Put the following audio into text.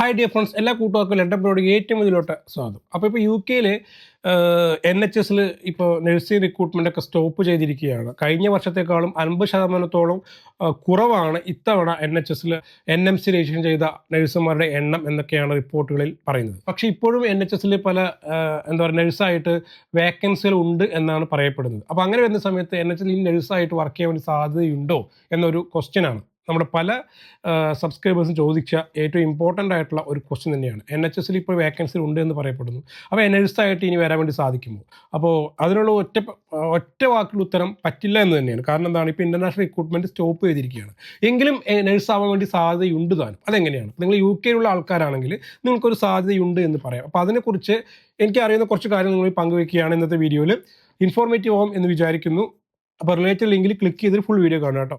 Hi dear friends എല്ലാ കൂട്ടുകാർക്കും എന്റെ ബ്രോഡിക്ക് ഏറ്റവും ഇതിലോട്ട് സ്വാഗതം. അപ്പോൾ ഇപ്പോൾ യു കെയിൽ എൻ എച്ച് എസിൽ ഇപ്പോൾ നഴ്സിംഗ് റിക്രൂട്ട്മെന്റ് ഒക്കെ സ്റ്റോപ്പ് ചെയ്തിരിക്കുകയാണ്. കഴിഞ്ഞ വർഷത്തെക്കാളും അൻപത് ശതമാനത്തോളം കുറവാണ് ഇത്തവണ എൻ എച്ച് എസിൽ എൻ എം സി രജിസ്ട്രേഷൻ ചെയ്ത നഴ്സുമാരുടെ എണ്ണം എന്നൊക്കെയാണ് റിപ്പോർട്ടുകളിൽ പറയുന്നത്. പക്ഷേ ഇപ്പോഴും എൻ എച്ച് എസിൽ പല എന്താ പറയുക നഴ്സായിട്ട് വേക്കൻസികൾ ഉണ്ട് എന്നാണ് പറയപ്പെടുന്നത്. അപ്പോൾ അങ്ങനെ വരുന്ന സമയത്ത് എൻ എച്ച് എസിൽ ഈ നഴ്സായിട്ട് വർക്ക് ചെയ്യാൻ വേണ്ടി സാധ്യതയുണ്ടോ എന്നൊരു ക്വസ്റ്റ്യൻ ആണ്. നമ്മുടെ പല സബ്സ്ക്രൈബേഴ്സും ചോദിച്ച ഏറ്റവും ഇമ്പോർട്ടന്റ് ആയിട്ടുള്ള ഒരു ക്വസ്റ്റ്യൻ തന്നെയാണ്. എൻ എച്ച് എസിൽ ഇപ്പോൾ വേക്കൻസി ഉണ്ട് എന്ന് പറയപ്പെടുന്നു. അപ്പോൾ എൻ ആയിട്ട് ഇനി വരാൻ വേണ്ടി സാധിക്കുമോ? അപ്പോൾ അതിനുള്ള ഒറ്റ ഒറ്റ വാക്കിൽ ഉത്തരം പറ്റില്ല എന്ന് തന്നെയാണ്. കാരണം എന്താണ്? ഇപ്പോൾ ഇന്റർനാഷണൽ റിക്രൂട്ട്മെന്റ് സ്റ്റോപ്പ് ചെയ്തിരിക്കുകയാണ്. എങ്കിലും നഴ്സ് ആവാൻ വേണ്ടി സാധ്യതയുണ്ട് താനും. അതെങ്ങനെയാണ്? നിങ്ങൾ യു കെയിലുള്ള ആൾക്കാരാണെങ്കിൽ നിങ്ങൾക്കൊരു സാധ്യതയുണ്ട് എന്ന് പറയാം. അപ്പോൾ അതിനെക്കുറിച്ച് എനിക്ക് അറിയുന്ന കുറച്ച് കാര്യങ്ങൾ നിങ്ങൾ പങ്കുവയ്ക്കുകയാണ് ഇന്നത്തെ വീഡിയോയിൽ ഇൻഫോർമേറ്റീവ് ആവും എന്ന് വിചാരിക്കുന്നു. അപ്പോൾ റിലേറ്റഡ് ലിങ്കിൽ ക്ലിക്ക് ചെയ്തിട്ട് ഫുൾ വീഡിയോ കാണാം കേട്ടോ.